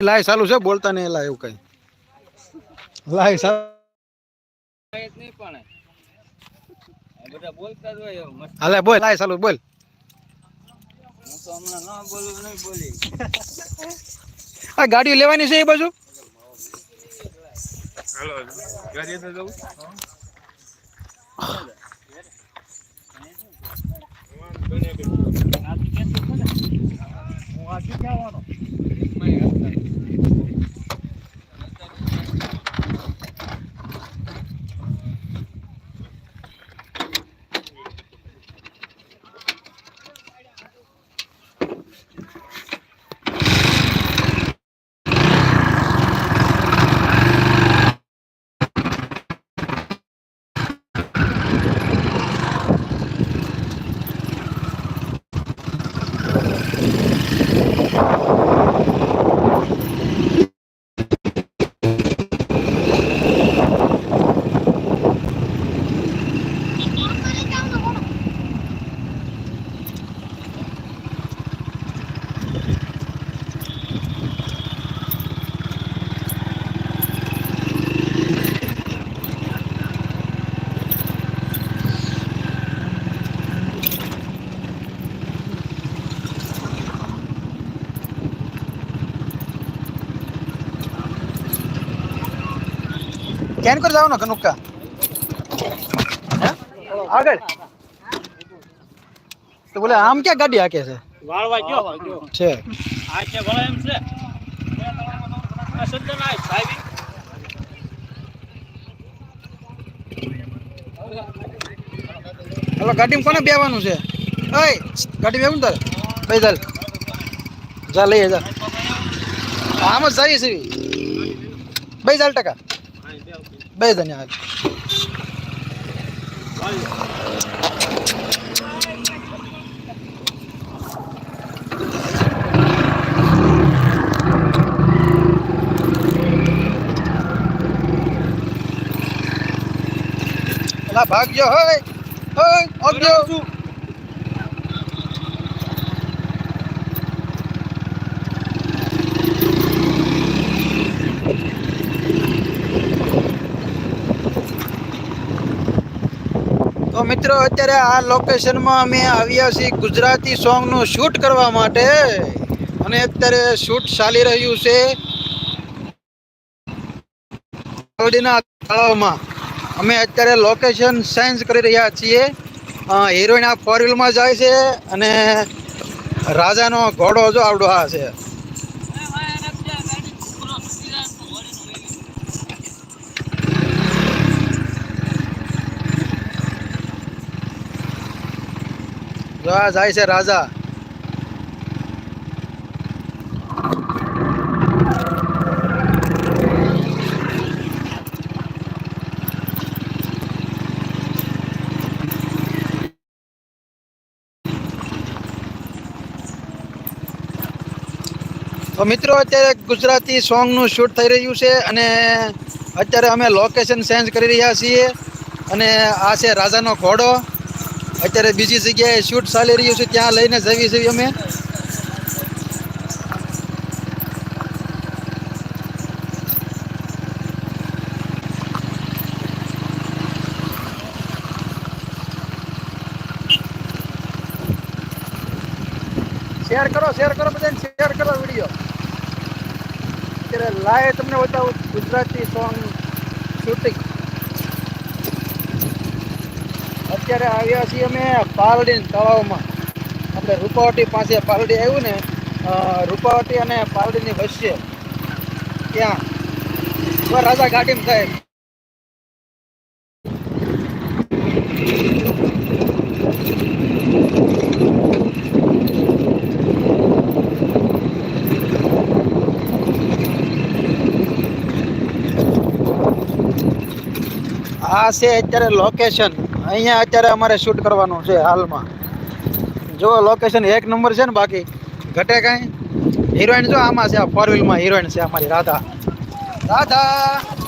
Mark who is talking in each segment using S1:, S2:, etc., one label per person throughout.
S1: લાય
S2: ચાલુ છે, બોલતા નહીં લાય એવું કઈ લાય હાલે, બોલ લાય ચાલુ, બોલી. આ ગાડીઓ લેવાની છે એ બાજુ? કેન કર જાવ ને કનુક્કા હે? આગળ તો બોલે આમ ક્યાં ગાડી હાકે છે
S3: વાળવા ગયો
S2: છે
S3: આ કે વળે એમ છે આ શબ્દ ના સાહેબ
S2: હવે ગાડીમાં કોને બેવાનું છે ઓય ગાડી બેવું તારે બે ચાલ જા લઈએ જા આમ જ જઈએ છીએ બે ચાલ ટકા બે જણ હાલ. ભાગજો હોય હોય મિત્રો, અત્યારે આ લોકેશનમાં અમે આવ્યા છીએ ગુજરાતી સોંગનું શૂટ કરવા માટે. અને અત્યારે શૂટ ચાલી રહ્યું છે. તળાવમાં અમે અત્યારે લોકેશન ચેન્જ કરી રહ્યા છીએ. હિરોઈન આ ફોર વ્હીલમાં જાય છે અને રાજાનો ઘોડો જો આવડો આ છે. જો આ જાય છે રાજા. તો મિત્રો, અત્યારે ગુજરાતી સોંગનું શૂટ થઈ રહ્યું છે અને અત્યારે અમે લોકેશન ચેન્જ કરી રહ્યા છીએ અને આ છે રાજાનો ઘોડો. અત્યારે બીજી જગ્યાએ શૂટ ચાલી રહ્યું છે, ત્યાં લઈને જવી છીએ અમે. શેર કરો શેર કરો બધાને શેર કરો વીડિયો અત્યારે લાઈવ તમને બતાવું ગુજરાતી સોંગ શૂટિંગ અત્યારે આવ્યા છીએ અમે પાલડી તળાવમાં. આપણે રૂપાવટી પાસે પાલડી આવ્યું ને રૂપાવટી અને પાલડીની વચ્ચે. ત્યાં. રાજા ઘાટીમ સાહેબ આ છે અત્યારે લોકેશન અહીંયા અત્યારે અમારે શૂટ કરવાનું છે હાલમાં. જો લોકેશન એક નંબર છે ને બાકી, ઘટે કાંઈ? હિરોઈન જો આમાં છે ફોર વ્હીલમાં હિરોઈન છે અમારી રાધા રાધા. રાધા!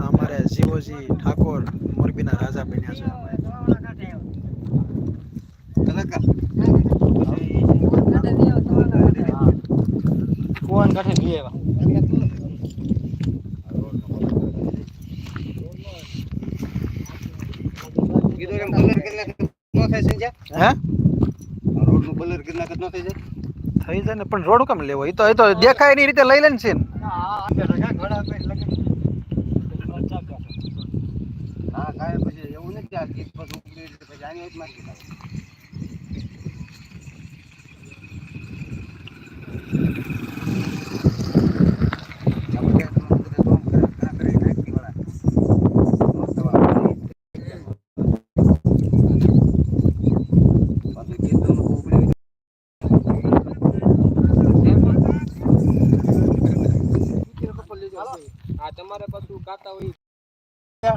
S2: અમારે શિવજી ઠાકોર મોરબીના રાજા બન્યા છે.
S3: કોણ કાંઠે બી એવા?
S1: કીધું એમ કલર કેટલા નો થાય છે
S2: હે?
S1: રોડનું કલર કેટલા નો થઈ જાય
S2: થઈ જાય ને પણ રોડ કેમ લેવો? એ તો એ તો દેખાય એની રીતે લઈ લે ને સીન.
S1: હા કાય પછી એવું નથી આ ગીત પછી ઉપડી પછી આની જ માર્કેટ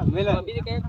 S3: Mila. Mabili kayo.